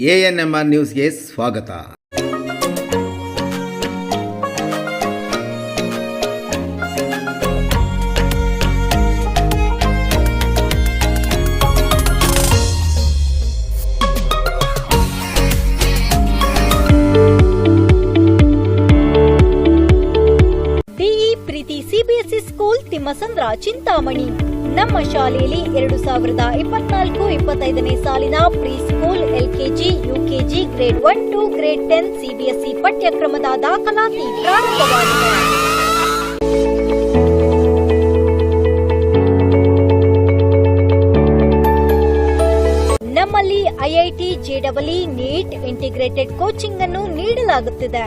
A N M R ನ್ಯೂಸ್ಗೆ ಸ್ವಾಗತ. D E Preethi CBSE school Thimmasandra Chintamani. ನಮ್ಮ ಶಾಲೆಯಲ್ಲಿ ಎರಡು ಸಾವಿರದ ಇಪ್ಪತ್ನಾಲ್ಕು ಇಪ್ಪತ್ತೈದನೇ ಸಾಲಿನ pre school LKG, UKG, grade one to grade ten CBSE ಪಠ್ಯಕ್ರಮದ ದಾಖಲಾತಿ ಪ್ರಾರಂಭವಾಗಿದೆ. ನಮ್ಮಲ್ಲಿ ಐಐಟಿ ಜೆಡಬ್ಲ್ಇ ನೀಟ್ ಇಂಟಿಗ್ರೇಟೆಡ್ ಕೋಚಿಂಗ್ ಅನ್ನು ನೀಡಲಾಗುತ್ತಿದೆ.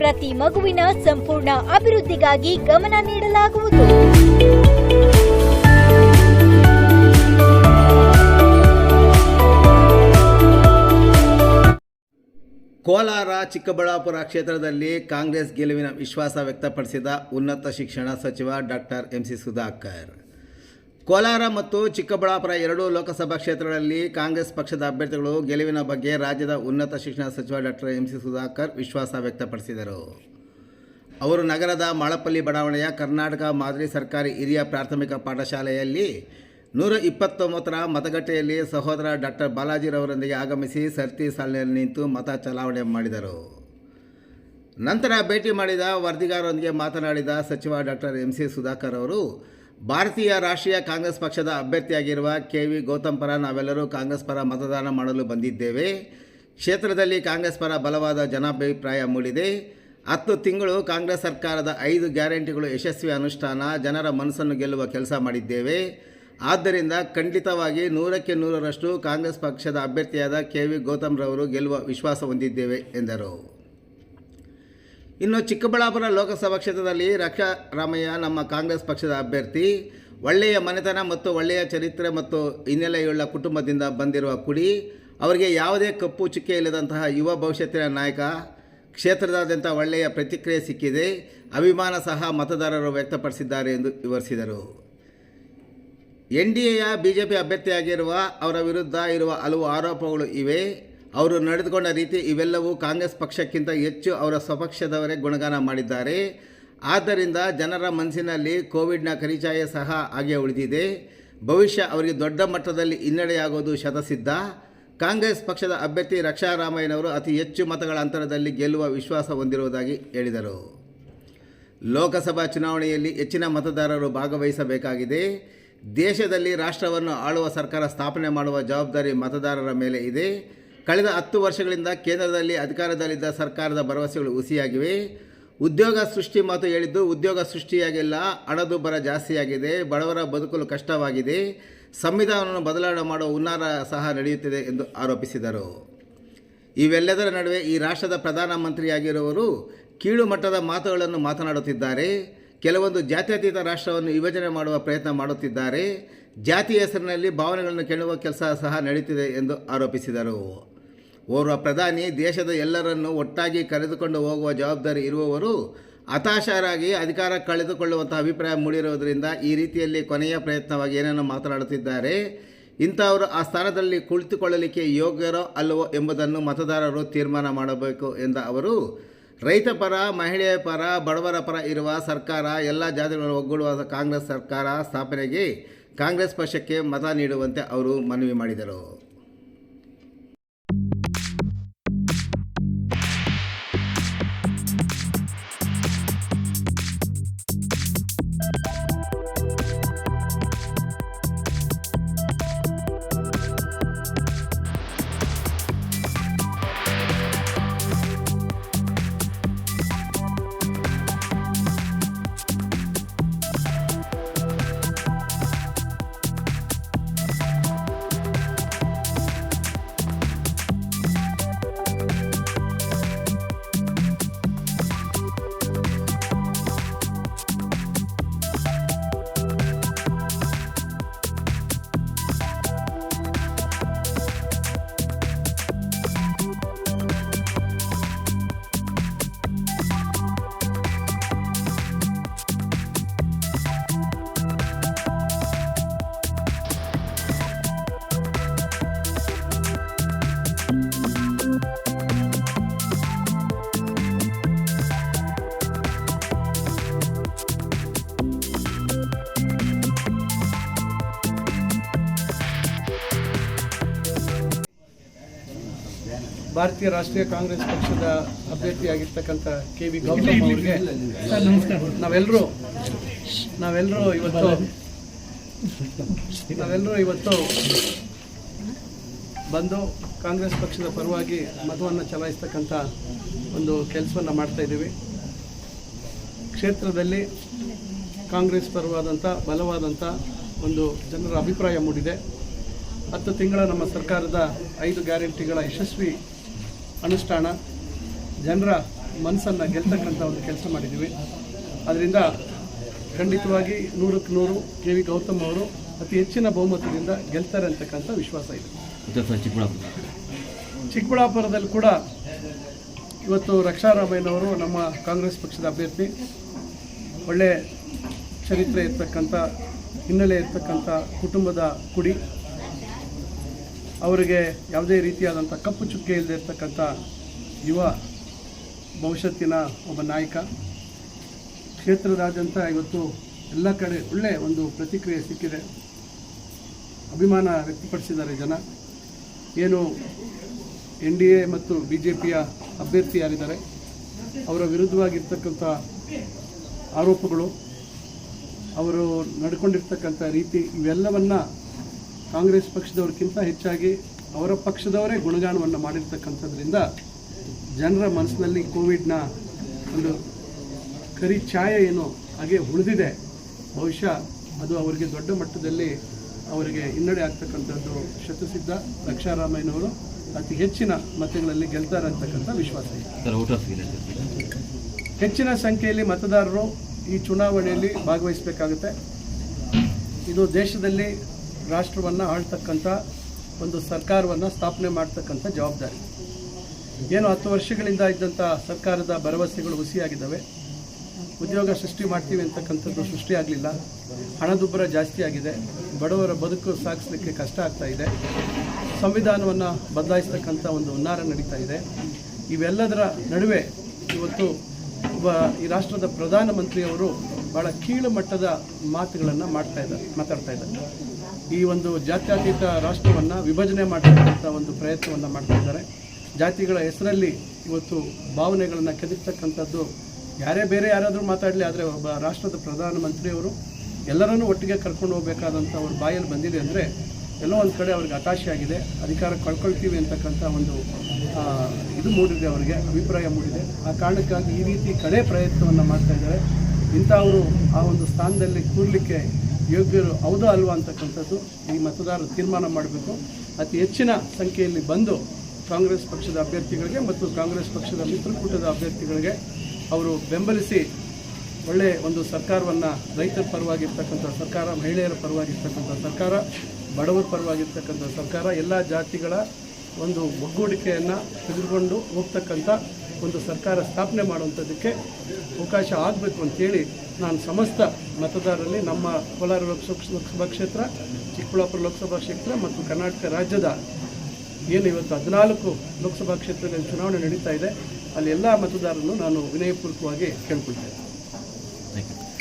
ಪ್ರತಿ ಮಗುವಿನ ಸಂಪೂರ್ಣ ಅಭಿವೃದ್ಧಿಗಾಗಿ ಗಮನ ನೀಡಲಾಗುವುದು. ಕೋಲಾರ, ಚಿಕ್ಕಬಳ್ಳಾಪುರ ಕ್ಷೇತ್ರದಲ್ಲಿ ಕಾಂಗ್ರೆಸ್ ಗೆಲುವಿನ ವಿಶ್ವಾಸ ವ್ಯಕ್ತಪಡಿಸಿದ ಉನ್ನತ ಶಿಕ್ಷಣ ಸಚಿವ ಡಾಕ್ಟರ್ ಎಂಸಿ ಸುಧಾಕರ್. ಕೋಲಾರ ಮತ್ತು ಚಿಕ್ಕಬಳ್ಳಾಪುರ ಎರಡೂ ಲೋಕಸಭಾ ಕ್ಷೇತ್ರಗಳಲ್ಲಿ ಕಾಂಗ್ರೆಸ್ ಪಕ್ಷದ ಅಭ್ಯರ್ಥಿಗಳು ಗೆಲುವಿನ ಬಗ್ಗೆ ರಾಜ್ಯದ ಉನ್ನತ ಶಿಕ್ಷಣ ಸಚಿವ ಡಾಕ್ಟರ್ ಎಂ ಸಿ ಸುಧಾಕರ್ ವಿಶ್ವಾಸ ವ್ಯಕ್ತಪಡಿಸಿದರು. ಅವರು ನಗರದ ಮಾಳಪಲ್ಲಿ ಬಡಾವಣೆಯ ಕರ್ನಾಟಕ ಮಾದರಿ ಸರ್ಕಾರಿ ಹಿರಿಯ ಪ್ರಾಥಮಿಕ ಪಾಠಶಾಲೆಯಲ್ಲಿ ನೂರ ಇಪ್ಪತ್ತೊಂಬತ್ತರ ಮತಗಟ್ಟೆಯಲ್ಲಿ ಸಹೋದರ ಡಾಕ್ಟರ್ ಬಾಲಾಜಿರವರೊಂದಿಗೆ ಆಗಮಿಸಿ ಸರ್ತಿ ಸಾಲಿನಲ್ಲಿ ನಿಂತು ಮತ ಚಲಾವಣೆ ಮಾಡಿದರು. ನಂತರ ಭೇಟಿ ಮಾಡಿದ ವರದಿಗಾರರೊಂದಿಗೆ ಮಾತನಾಡಿದ ಸಚಿವ ಡಾಕ್ಟರ್ ಎಂ ಸಿ ಸುಧಾಕರ್ ಅವರು ಭಾರತೀಯ ರಾಷ್ಟ್ರೀಯ ಕಾಂಗ್ರೆಸ್ ಪಕ್ಷದ ಅಭ್ಯರ್ಥಿಯಾಗಿರುವ ಕೆ ವಿ ಗೌತಮ್ ಪರ ನಾವೆಲ್ಲರೂ ಕಾಂಗ್ರೆಸ್ ಪರ ಮತದಾನ ಮಾಡಲು ಬಂದಿದ್ದೇವೆ. ಕ್ಷೇತ್ರದಲ್ಲಿ ಕಾಂಗ್ರೆಸ್ ಪರ ಬಲವಾದ ಜನಾಭಿಪ್ರಾಯ ಮೂಡಿದೆ. ಹತ್ತು ತಿಂಗಳು ಕಾಂಗ್ರೆಸ್ ಸರ್ಕಾರದ ಐದು ಗ್ಯಾರಂಟಿಗಳು ಯಶಸ್ವಿ ಅನುಷ್ಠಾನ, ಜನರ ಮನಸ್ಸನ್ನು ಗೆಲ್ಲುವ ಕೆಲಸ ಮಾಡಿದ್ದೇವೆ. ಆದ್ದರಿಂದ ಖಂಡಿತವಾಗಿ ನೂರಕ್ಕೆ ನೂರರಷ್ಟು ಕಾಂಗ್ರೆಸ್ ಪಕ್ಷದ ಅಭ್ಯರ್ಥಿಯಾದ ಕೆ ವಿ ಗೌತಮ್ರವರು ಗೆಲ್ಲುವ ವಿಶ್ವಾಸ ಹೊಂದಿದ್ದೇವೆ, ಎಂದರು. ಇನ್ನು ಚಿಕ್ಕಬಳ್ಳಾಪುರ ಲೋಕಸಭಾ ಕ್ಷೇತ್ರದಲ್ಲಿ ರಕ್ಷಾ ರಾಮಯ್ಯ ನಮ್ಮ ಕಾಂಗ್ರೆಸ್ ಪಕ್ಷದ ಅಭ್ಯರ್ಥಿ. ಒಳ್ಳೆಯ ಮನೆತನ ಮತ್ತು ಒಳ್ಳೆಯ ಚರಿತ್ರೆ ಮತ್ತು ಹಿನ್ನೆಲೆಯುಳ್ಳ ಕುಟುಂಬದಿಂದ ಬಂದಿರುವ ಕುಡಿ, ಅವರಿಗೆ ಯಾವುದೇ ಕಪ್ಪು ಚುಕ್ಕೆ ಇಲ್ಲದಂತಹ ಯುವ ಭವಿಷ್ಯತ್ತಿನ ನಾಯಕ. ಕ್ಷೇತ್ರದಾದ್ಯಂತ ಒಳ್ಳೆಯ ಪ್ರತಿಕ್ರಿಯೆ ಸಿಕ್ಕಿದೆ. ಅಭಿಮಾನ ಸಹ ಮತದಾರರು ವ್ಯಕ್ತಪಡಿಸಿದ್ದಾರೆ ಎಂದು ವಿವರಿಸಿದರು. ಎನ್ ಡಿ ಎಯ ಬಿ ಅಭ್ಯರ್ಥಿಯಾಗಿರುವ ಅವರ ವಿರುದ್ಧ ಇರುವ ಹಲವು ಆರೋಪಗಳು ಇವೆ. ಅವರು ನಡೆದುಕೊಂಡ ರೀತಿ ಇವೆಲ್ಲವೂ ಕಾಂಗ್ರೆಸ್ ಪಕ್ಷಕ್ಕಿಂತ ಹೆಚ್ಚು ಅವರ ಸ್ವಪಕ್ಷದವರೇ ಗುಣಗಾನ ಮಾಡಿದ್ದಾರೆ. ಆದ್ದರಿಂದ ಜನರ ಮನಸ್ಸಿನಲ್ಲಿ ಕೋವಿಡ್ನ ಕರಿಚಾಯ ಸಹ ಹಾಗೆ ಉಳಿದಿದೆ. ಭವಿಷ್ಯ ಅವರಿಗೆ ದೊಡ್ಡ ಮಟ್ಟದಲ್ಲಿ ಹಿನ್ನಡೆಯಾಗೋದು ಶತಸಿದ್ಧ. ಕಾಂಗ್ರೆಸ್ ಪಕ್ಷದ ಅಭ್ಯರ್ಥಿ ರಕ್ಷಾರಾಮಯ್ಯನವರು ಅತಿ ಹೆಚ್ಚು ಮತಗಳ ಅಂತರದಲ್ಲಿ ಗೆಲ್ಲುವ ವಿಶ್ವಾಸ ಹೊಂದಿರುವುದಾಗಿ ಹೇಳಿದರು. ಲೋಕಸಭಾ ಚುನಾವಣೆಯಲ್ಲಿ ಹೆಚ್ಚಿನ ಮತದಾರರು ಭಾಗವಹಿಸಬೇಕಾಗಿದೆ. ದೇಶದಲ್ಲಿ ರಾಷ್ಟ್ರವನ್ನು ಆಳುವ ಸರ್ಕಾರ ಸ್ಥಾಪನೆ ಮಾಡುವ ಜವಾಬ್ದಾರಿ ಮತದಾರರ ಮೇಲೆ ಇದೆ. ಕಳೆದ ಹತ್ತು ವರ್ಷಗಳಿಂದ ಕೇಂದ್ರದಲ್ಲಿ ಅಧಿಕಾರದಲ್ಲಿದ್ದ ಸರ್ಕಾರದ ಭರವಸೆಗಳು ಹುಸಿಯಾಗಿವೆ. ಉದ್ಯೋಗ ಸೃಷ್ಟಿ ಮಾತು ಹೇಳಿದ್ದು, ಉದ್ಯೋಗ ಸೃಷ್ಟಿಯಾಗಿಲ್ಲ ಹಣದುಬ್ಬರ ಜಾಸ್ತಿಯಾಗಿದೆ, ಬಡವರ ಬದುಕಲು ಕಷ್ಟವಾಗಿದೆ, ಸಂವಿಧಾನವನ್ನು ಬದಲಾವಣೆ ಮಾಡುವ ಹುನ್ನಾರ ಸಹ ನಡೆಯುತ್ತಿದೆ ಎಂದು ಆರೋಪಿಸಿದರು. ಇವೆಲ್ಲದರ ನಡುವೆ ಈ ರಾಷ್ಟ್ರದ ಪ್ರಧಾನಮಂತ್ರಿಯಾಗಿರುವವರು ಕೀಳು ಮಟ್ಟದ ಮಾತುಗಳನ್ನು ಮಾತನಾಡುತ್ತಿದ್ದಾರೆ. ಕೆಲವೊಂದು ಜಾತ್ಯತೀತ ರಾಷ್ಟ್ರವನ್ನು ವಿಭಜನೆ ಮಾಡುವ ಪ್ರಯತ್ನ ಮಾಡುತ್ತಿದ್ದಾರೆ. ಜಾತಿ ಹೆಸರಿನಲ್ಲಿ ಭಾವನೆಗಳನ್ನು ಕೆಣುವ ಕೆಲಸ ಸಹ ನಡೆಯುತ್ತಿದೆ ಎಂದು ಆರೋಪಿಸಿದರು. ಓರ್ವ ಪ್ರಧಾನಿ ದೇಶದ ಎಲ್ಲರನ್ನು ಒಟ್ಟಾಗಿ ಕರೆದುಕೊಂಡು ಹೋಗುವ ಜವಾಬ್ದಾರಿ ಇರುವವರು ಹತಾಶರಾಗಿ ಅಧಿಕಾರ ಕಳೆದುಕೊಳ್ಳುವಂಥ ಅಭಿಪ್ರಾಯ ಮೂಡಿರುವುದರಿಂದ ಈ ರೀತಿಯಲ್ಲಿ ಕೊನೆಯ ಪ್ರಯತ್ನವಾಗಿ ಏನನ್ನು ಮಾತನಾಡುತ್ತಿದ್ದಾರೆ. ಇಂಥವರು ಆ ಸ್ಥಾನದಲ್ಲಿ ಕುಳಿತುಕೊಳ್ಳಲಿಕ್ಕೆ ಯೋಗ್ಯರೋ ಅಲ್ಲವೋ ಎಂಬುದನ್ನು ಮತದಾರರು ತೀರ್ಮಾನ ಮಾಡಬೇಕು ಎಂದ ಅವರು, ರೈತ ಪರ ಮಹಿಳೆಯ ಪರ, ಬಡವರ ಪರ ಇರುವ ಸರ್ಕಾರ, ಎಲ್ಲ ಜಾತಿಗಳನ್ನು ಒಗ್ಗೂಡುವ ಕಾಂಗ್ರೆಸ್ ಸರ್ಕಾರ ಸ್ಥಾಪನೆಗೆ ಕಾಂಗ್ರೆಸ್ ಪಕ್ಷಕ್ಕೆ ಮತ ನೀಡುವಂತೆ ಅವರು ಮನವಿ ಮಾಡಿದರು. ಭಾರತೀಯ ರಾಷ್ಟ್ರೀಯ ಕಾಂಗ್ರೆಸ್ ಪಕ್ಷದ ಅಭ್ಯರ್ಥಿಯಾಗಿರ್ತಕ್ಕಂಥ ಕೆ ವಿ ಗೌತಮ್ ಅವರಿಗೆ ನಾವೆಲ್ಲರೂ ನಾವೆಲ್ಲರೂ ಇವತ್ತು ನಾವೆಲ್ಲರೂ ಇವತ್ತು ಬಂದು ಕಾಂಗ್ರೆಸ್ ಪಕ್ಷದ ಪರವಾಗಿ ಮತವನ್ನು ಚಲಾಯಿಸ್ತಕ್ಕಂಥ ಒಂದು ಕೆಲಸವನ್ನು ಮಾಡ್ತಾ ಇದ್ದೀವಿ. ಕ್ಷೇತ್ರದಲ್ಲಿ ಕಾಂಗ್ರೆಸ್ ಪರವಾದಂಥ ಬಲವಾದಂಥ ಒಂದು ಜನರ ಅಭಿಪ್ರಾಯ ಮೂಡಿದೆ. ಹತ್ತು ತಿಂಗಳ ನಮ್ಮ ಸರ್ಕಾರದ ಐದು ಗ್ಯಾರಂಟಿಗಳ ಯಶಸ್ವಿ ಅನುಷ್ಠಾನ. ಜನರ ಮನಸ್ಸನ್ನು ಗೆಲ್ತಕ್ಕಂಥ ಒಂದು ಕೆಲಸ ಮಾಡಿದ್ದೀವಿ. ಅದರಿಂದ ಖಂಡಿತವಾಗಿ ನೂರಕ್ಕೆ ನೂರು ಕೆ ವಿ ಗೌತಮ್ ಅವರು ಅತಿ ಹೆಚ್ಚಿನ ಬಹುಮತದಿಂದ ಗೆಲ್ತಾರೆ ಅಂತಕ್ಕಂಥ ವಿಶ್ವಾಸ ಇದೆ. ಚಿಕ್ಕಬಳ್ಳಾಪುರದಲ್ಲಿ ಕೂಡ ಇವತ್ತು ರಕ್ಷಾರಾಮಯ್ಯನವರು ನಮ್ಮ ಕಾಂಗ್ರೆಸ್ ಪಕ್ಷದ ಅಭ್ಯರ್ಥಿ. ಒಳ್ಳೆ ಚರಿತ್ರೆ ಇರ್ತಕ್ಕಂಥ ಹಿನ್ನೆಲೆ ಇರ್ತಕ್ಕಂಥ ಕುಟುಂಬದ ಕುಡಿ. ಅವರಿಗೆ ಯಾವುದೇ ರೀತಿಯಾದಂಥ ಕಪ್ಪು ಚುಕ್ಕೆ ಇಲ್ಲದೆ ಇರ್ತಕ್ಕಂಥ ಯುವ ಭವಿಷ್ಯತ್ತಿನ ಒಬ್ಬ ನಾಯಕ. ಕ್ಷೇತ್ರದಾದ್ಯಂತ ಇವತ್ತು ಎಲ್ಲ ಕಡೆ ಒಳ್ಳೆ ಒಂದು ಪ್ರತಿಕ್ರಿಯೆ ಸಿಕ್ಕಿದೆ. ಅಭಿಮಾನ ವ್ಯಕ್ತಪಡಿಸಿದ್ದಾರೆ ಜನ. ಏನು ಎನ್ ಡಿ ಎ ಮತ್ತು ಬಿ ಜೆ ಪಿಯ ಅಭ್ಯರ್ಥಿ ಯಾರಿದ್ದಾರೆ? ಅವರ ವಿರುದ್ಧವಾಗಿರ್ತಕ್ಕಂಥ ಆರೋಪಗಳು, ಅವರು ನಡ್ಕೊಂಡಿರ್ತಕ್ಕಂಥ ರೀತಿ ಇವೆಲ್ಲವನ್ನ ಕಾಂಗ್ರೆಸ್ ಪಕ್ಷದವ್ರಿಗಿಂತ ಹೆಚ್ಚಾಗಿ ಅವರ ಪಕ್ಷದವರೇ ಗುಣಗಾನವನ್ನು ಮಾಡಿರ್ತಕ್ಕಂಥದ್ರಿಂದ ಜನರ ಮನಸ್ಸಿನಲ್ಲಿ ಕೋವಿಡ್ನ ಒಂದು ಕರಿ ಛಾಯೆ ಏನು ಹಾಗೆ ಉಳಿದಿದೆ. ಬಹುಶಃ ಅದು ಅವರಿಗೆ ದೊಡ್ಡ ಮಟ್ಟದಲ್ಲಿ ಅವರಿಗೆ ಹಿನ್ನಡೆ ಆಗ್ತಕ್ಕಂಥದ್ದು ಶತಸಿದ್ಧ ರಕ್ಷಾರಾಮಯ್ಯನವರು ಅತಿ ಹೆಚ್ಚಿನ ಮತಗಳಲ್ಲಿ ಗೆಲ್ತಾರೆ ಅಂತಕ್ಕಂಥ ವಿಶ್ವಾಸ ಇದೆ. ಹೆಚ್ಚಿನ ಸಂಖ್ಯೆಯಲ್ಲಿ ಮತದಾರರು ಈ ಚುನಾವಣೆಯಲ್ಲಿ ಭಾಗವಹಿಸಬೇಕಾಗುತ್ತೆ. ಇದು ದೇಶದಲ್ಲಿ ರಾಷ್ಟ್ರವನ್ನು ಆಳ್ತಕ್ಕಂಥ ಒಂದು ಸರ್ಕಾರವನ್ನು ಸ್ಥಾಪನೆ ಮಾಡ್ತಕ್ಕಂಥ ಜವಾಬ್ದಾರಿ. ಏನು ಹತ್ತು ವರ್ಷಗಳಿಂದ ಇದ್ದಂಥ ಸರ್ಕಾರದ ಭರವಸೆಗಳು ಹುಸಿಯಾಗಿದ್ದಾವೆ. ಉದ್ಯೋಗ ಸೃಷ್ಟಿ ಮಾಡ್ತೀವಿ ಅಂತಕ್ಕಂಥದ್ದು ಸೃಷ್ಟಿಯಾಗಲಿಲ್ಲ ಹಣದುಬ್ಬರ ಜಾಸ್ತಿ ಆಗಿದೆ. ಬಡವರ ಬದುಕು ಸಾಗಿಸಲಿಕ್ಕೆ ಕಷ್ಟ ಆಗ್ತಾ ಇದೆ. ಸಂವಿಧಾನವನ್ನು ಬದಲಾಯಿಸ್ತಕ್ಕಂಥ ಒಂದು ಹುನ್ನಾರ ನಡೀತಾ ಇದೆ. ಇವೆಲ್ಲದರ ನಡುವೆ ಇವತ್ತು ಒಬ್ಬ ಈ ರಾಷ್ಟ್ರದ ಪ್ರಧಾನಮಂತ್ರಿಯವರು ಭಾಳ ಕೀಳು ಮಟ್ಟದ ಮಾತುಗಳನ್ನು ಮಾಡ್ತಾ ಇದ್ದಾರೆ, ಮಾತಾಡ್ತಾ ಇದ್ದಾರೆ. ಈ ಒಂದು ಜಾತ್ಯತೀತ ರಾಷ್ಟ್ರವನ್ನು ವಿಭಜನೆ ಮಾಡ್ತಕ್ಕಂಥ ಒಂದು ಪ್ರಯತ್ನವನ್ನು ಮಾಡ್ತಾ ಇದ್ದಾರೆ. ಜಾತಿಗಳ ಹೆಸರಲ್ಲಿ ಇವತ್ತು ಭಾವನೆಗಳನ್ನು ಕೆದಕ್ತಕ್ಕಂಥದ್ದು ಯಾರೇ ಬೇರೆ ಯಾರಾದರೂ ಮಾತಾಡಲಿ, ಆದರೆ ಒಬ್ಬ ರಾಷ್ಟ್ರದ ಪ್ರಧಾನಮಂತ್ರಿಯವರು ಎಲ್ಲರನ್ನೂ ಒಟ್ಟಿಗೆ ಕರ್ಕೊಂಡು ಹೋಗಬೇಕಾದಂಥ ಅವ್ರ ಬಾಯಲ್ಲಿ ಬಂದಿದೆ ಅಂದರೆ ಎಲ್ಲೋ ಒಂದು ಕಡೆ ಅವ್ರಿಗೆ ಹತಾಶೆ ಆಗಿದೆ. ಅಧಿಕಾರ ಕಳ್ಕೊಳ್ತೀವಿ ಅಂತಕ್ಕಂಥ ಒಂದು ಇದು ಮೂಡಿದೆ ಅವರಿಗೆ, ಅಭಿಪ್ರಾಯ ಮೂಡಿದೆ. ಆ ಕಾರಣಕ್ಕಾಗಿ ಈ ರೀತಿ ಕಡೆ ಪ್ರಯತ್ನವನ್ನು ಮಾಡ್ತಾ ಇದ್ದಾರೆ. ಇಂಥವರು ಆ ಒಂದು ಸ್ಥಾನದಲ್ಲಿ ಕೂರಲಿಕ್ಕೆ ಯೋಗ್ಯರು ಹೌದಾ ಅಲ್ವಾ ಅಂತಕ್ಕಂಥದ್ದು ಈ ಮತದಾರರು ತೀರ್ಮಾನ ಮಾಡಬೇಕು. ಅತಿ ಹೆಚ್ಚಿನ ಸಂಖ್ಯೆಯಲ್ಲಿ ಬಂದು ಕಾಂಗ್ರೆಸ್ ಪಕ್ಷದ ಅಭ್ಯರ್ಥಿಗಳಿಗೆ ಮತ್ತು ಕಾಂಗ್ರೆಸ್ ಪಕ್ಷದ ಮಿತ್ರಕೂಟದ ಅಭ್ಯರ್ಥಿಗಳಿಗೆ ಅವರು ಬೆಂಬಲಿಸಿ ಒಳ್ಳೆಯ ಒಂದು ಸರ್ಕಾರವನ್ನು ರೈತರ ಪರವಾಗಿರ್ತಕ್ಕಂಥ ಸರ್ಕಾರ, ಮಹಿಳೆಯರ ಪರವಾಗಿರ್ತಕ್ಕಂಥ ಸರ್ಕಾರ, ಬಡವರ ಪರವಾಗಿರ್ತಕ್ಕಂಥ ಸರ್ಕಾರ, ಎಲ್ಲ ಜಾತಿಗಳ ಒಂದು ಒಗ್ಗೂಡಿಕೆಯನ್ನು ತೆಗೆದುಕೊಂಡು ಹೋಗ್ತಕ್ಕಂಥ ಒಂದು ಸರ್ಕಾರ ಸ್ಥಾಪನೆ ಮಾಡುವಂಥದ್ದಕ್ಕೆ ಅವಕಾಶ ಆಗಬೇಕು ಅಂತೇಳಿ ನಾನು ಸಮಸ್ತ ಮತದಾರರಲ್ಲಿ ನಮ್ಮ ಕೋಲಾರ ಲೋಕಸಭಾ ಕ್ಷೇತ್ರ, ಚಿಕ್ಕಬಳ್ಳಾಪುರ ಲೋಕಸಭಾ ಕ್ಷೇತ್ರ ಮತ್ತು ಕರ್ನಾಟಕ ರಾಜ್ಯದ ಏನು ಇವತ್ತು ಹದಿನಾಲ್ಕು ಲೋಕಸಭಾ ಕ್ಷೇತ್ರಗಳಲ್ಲಿ ಚುನಾವಣೆ ನಡೀತಾ ಇದೆ. ಅಲ್ಲಿ ಎಲ್ಲ ಮತದಾರರನ್ನು ನಾನು ವಿನಯಪೂರ್ವಕವಾಗಿ ಕೇಳ್ಕೊಳ್ತೇನೆ.